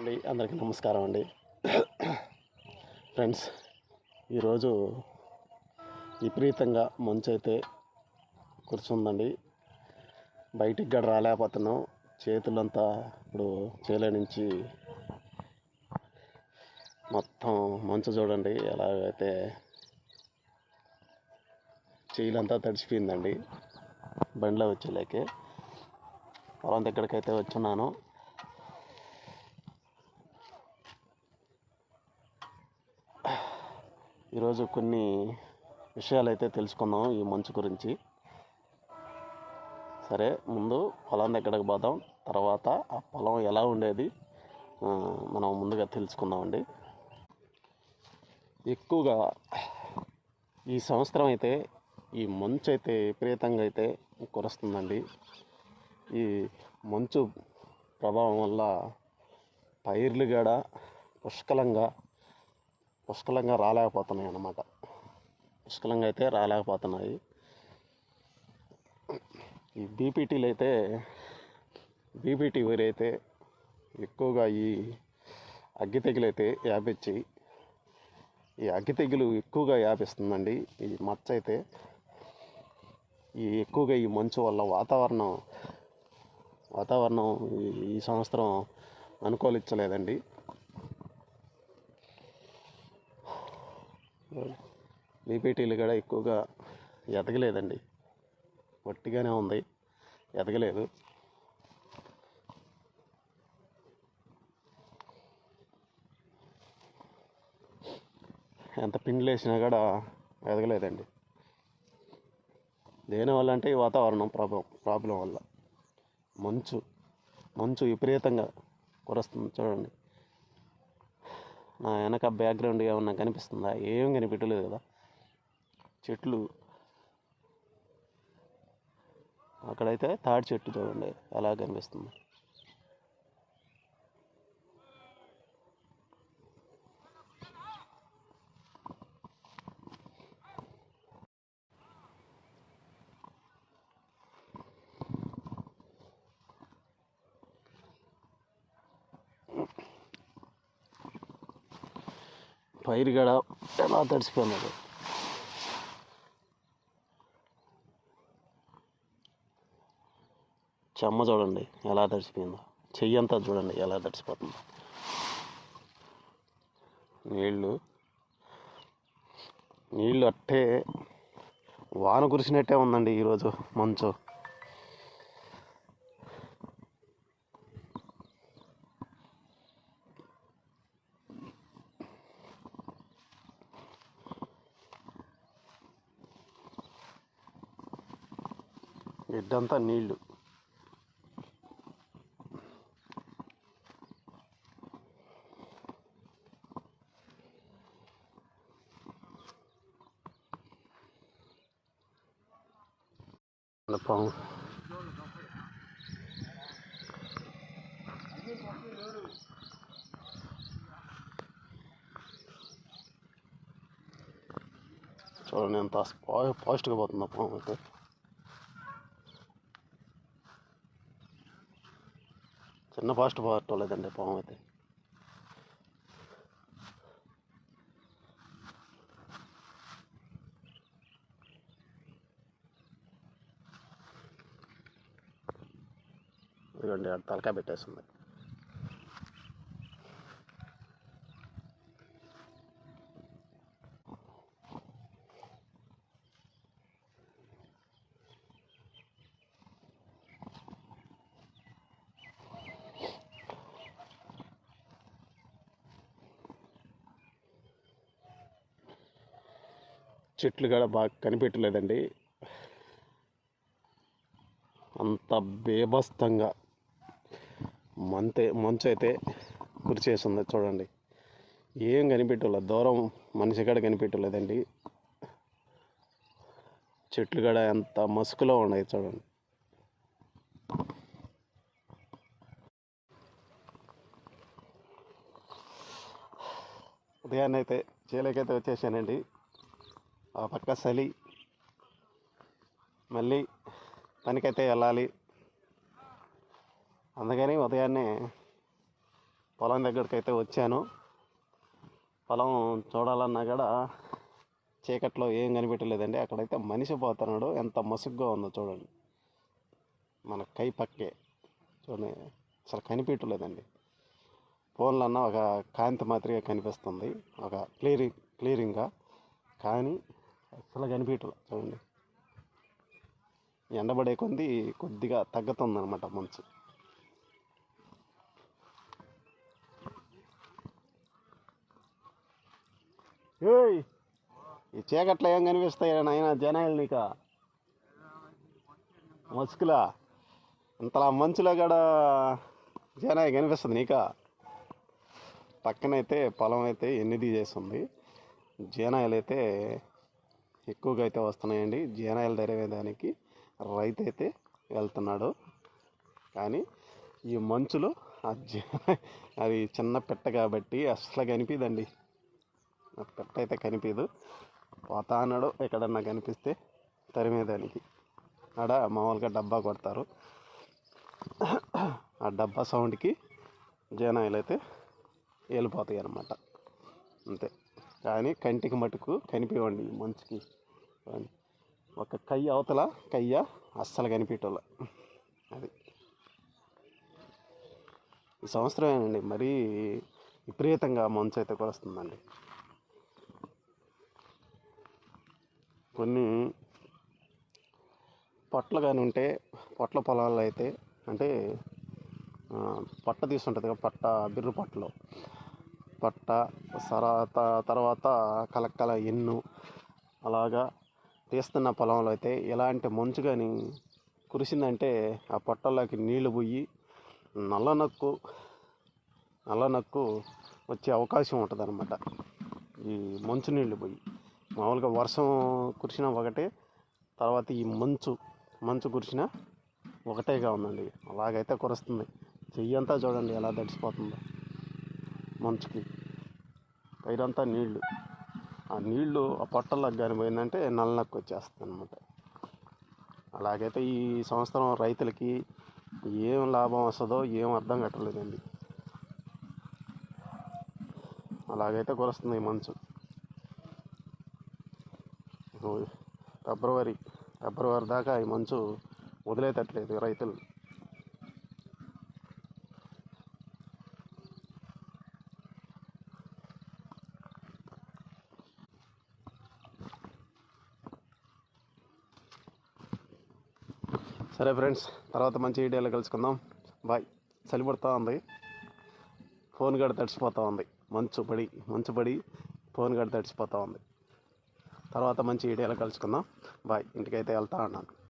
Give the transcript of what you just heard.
అండి అందరికీ నమస్కారం అండి. ఫ్రెండ్స్ ఈరోజు విపరీతంగా మంచు అయితే కూర్చుందండి బయటికి గడ రాలేకపోతున్నాం. చేతులంతా ఇప్పుడు చేల నుంచి మొత్తం మంచు చూడండి ఎలాగైతే చేయిలంతా తడిసిపోయిందండి బండిలో వచ్చేలేకే. పొలం దగ్గరకైతే వచ్చున్నాను. ఈరోజు కొన్ని విషయాలు అయితే తెలుసుకుందాం ఈ మంచు గురించి. సరే ముందు పొలం దగ్గరకు పోదాం. తర్వాత ఆ పొలం ఎలా ఉండేది మనం ముందుగా తెలుసుకుందామండి. ఎక్కువగా ఈ సంవత్సరం అయితే ఈ మంచు అయితే విపరీతంగా అయితే కురుస్తుందండి. ఈ మంచు ప్రభావం వల్ల పైర్లు కూడా పుష్కలంగా పుష్కలంగా రాలేకపోతున్నాయి అన్నమాట. పుష్కలంగా అయితే రాలేకపోతున్నాయి. ఈ బీపీటీలు అయితే బీపీటీ వరైతే అయితే ఎక్కువగా ఈ అగ్గి తెగులు అయితే వ్యాపించి ఈ అగ్గి తెగులు ఎక్కువగా వ్యాపిస్తుందండి ఈ మచ్చ అయితే ఈ ఎక్కువగా ఈ మంచు వల్ల వాతావరణం వాతావరణం ఈ సంవత్సరం అనుకూలించలేదండి. బీపీటీలు కూడా ఎక్కువగా ఎదగలేదండి. పొట్టిగానే ఉంది. ఎదగలేదు. ఎంత పిండిలు వేసినా కూడా ఎదగలేదండి. దేనివల్ల అంటే ఈ వాతావరణం ప్రాబ్లం ప్రాబ్లం వల్ల. మంచు మంచు విపరీతంగా కురుస్తుంది చూడండి. నా వెనక బ్యాక్గ్రౌండ్ ఏమన్నా కనిపిస్తుందా? ఏం కనిపించలేదు కదా. చెట్లు. అక్కడైతే తాడి చెట్టు చూడండి ఎలా కనిపిస్తుంది. పైరు గడ ఎలా తడిసిపోయినాడు చెమ్మ చూడండి ఎలా తడిసిపోయిందో. చెయ్యి అంతా చూడండి ఎలా తడిసిపోతుందో. నీళ్ళు నీళ్ళు అట్టే వాన కురిసినట్టే ఉందండి ఈరోజు మంచు. ఇడ్డంతా నీళ్ళు పాము చూడండి ఎంత పాజిటివ్గా పోతుందో పాము అయితే. చిన్న ఫాస్ట్ పోవట్లేదండి పాము అయితే. ఇదిగోండి తలకాయ పెట్టేస్తుంది. చెట్లు కూడా బాగా కనిపెట్టలేదండి. అంత బేభత్సంగా మంతే మంచు అయితే కురిచేస్తుంది చూడండి. ఏం కనిపెట్టలేదు దూరం మనిషి కూడా కనిపెట్టలేదండి. చెట్లు కూడా ఎంత మసుకులో ఉన్నాయి చూడండి. ఉదయాన్నైతే అయితే చేలకైతే వచ్చేసానండి. ఆ పక్క చలి మళ్ళీ పనికైతే వెళ్ళాలి. అందుకని ఉదయాన్నే పొలం దగ్గరికి అయితే వచ్చాను. పొలం చూడాలన్నా కూడా చీకట్లో ఏం కనిపెట్టలేదండి. అక్కడైతే మనిషి పోతున్నాడు. ఎంత మసుగ్గా ఉందో చూడండి. మన కై పక్కే. చూడండి అసలు కనిపెట్టలేదండి. ఫోన్లో అన్న ఒక కాంతి మాదిరిగా కనిపిస్తుంది. ఒక క్లియరింగ్ క్లియరింగ్గా. కానీ అసలు కనిపించట్లేదు. చూడండి. ఎండబడే కొంది కొద్దిగా తగ్గుతుంది అనమాట మంచు. ఏయ్! ఈ చీకట్లో ఏం కనిపిస్తాయి నాయన జనాలు నీక? మసుకులా ఇంతలా మంచులో కూడా జనాయి కనిపిస్తుంది నీక? పక్కనైతే పొలం అయితే ఎన్ని తీసేస్తుంది జీనాయిలు అయితే ఎక్కువగా అయితే వస్తున్నాయండి. జీనాయిలు ధరవేదానికి రైతు అయితే వెళ్తున్నాడు. కానీ ఈ మంచులో ఆ జీ అది చిన్న పెట్ట కాబట్టి అసలు కనిపిదండి. ఆ పెట్ట అయితే కనిపించదు పోతా అన్నాడు. ఎక్కడన్నా కనిపిస్తే తరిమేదానికి. ఆడ మామూలుగా డబ్బా కొడతారు. ఆ డబ్బా సౌండ్కి జనాయిలు అయితే వెళ్ళిపోతాయి అన్నమాట. అంతే. కానీ కంటికి మటుకు కనిపించండి మంచుకి. చూడండి. ఒక కయ్య అవతల కయ్య అస్సలు కనిపించటోళ్ళ అది. ఈ సంవత్సరమేనండి మరీ విపరీతంగా మంచు అయితే కురుస్తుందండి. కొన్ని పొట్ల కానీ ఉంటే పొట్ల పొలాల్లో అయితే అంటే పట్ట తీసుంటుంది కదా పట్ట బిర్రు పట్టలో పట్ట సరా తర్వాత కలక్కల ఎన్ను అలాగా తీస్తున్న పొలంలో అయితే ఎలాంటి మంచు కానీ కురిసిందంటే ఆ పొట్టల్లోకి నీళ్ళు పోయి నల్ల నక్కు నల్ల నక్కు వచ్చే అవకాశం ఉంటుంది అనమాట ఈ మంచు నీళ్ళు పోయి. మామూలుగా వర్షం కురిసిన ఒకటే తర్వాత ఈ మంచు మంచు కురిసినా ఒకటేగా ఉందండి. అలాగైతే కురుస్తుంది. చెయ్యంతా చూడండి ఎలా తడిసిపోతుందో. మంచుకి. పైరంతా నీళ్ళు ఆ నీళ్ళు ఆ పొట్టల్లోకి కానీ పోయిందంటే నల్లనక్కు వచ్చేస్తుంది అనమాట అలాగైతే ఈ సంవత్సరం రైతులకి ఏం లాభం వస్తుందో ఏం అర్థం కట్టలేదండి అలాగైతే కురుస్తుంది ఈ మంచు. ఫిబ్రవరి ఫిబ్రవరి దాకా ఈ మంచు వదిలేటట్లేదు రైతులు. సరే ఫ్రెండ్స్ తర్వాత మంచి వీడియోలో కలుసుకుందాం. బాయ్. చలి పడుతూ ఉంది. ఫోన్ గడ తడిసిపోతూ ఉంది. మంచు పడి మంచు పడి ఫోన్ గడ తడిసిపోతూ ఉంది. తర్వాత మంచి వీడియోలో కలుసుకుందాం. బాయ్. ఇంటికైతే వెళ్తా ఉన్నాను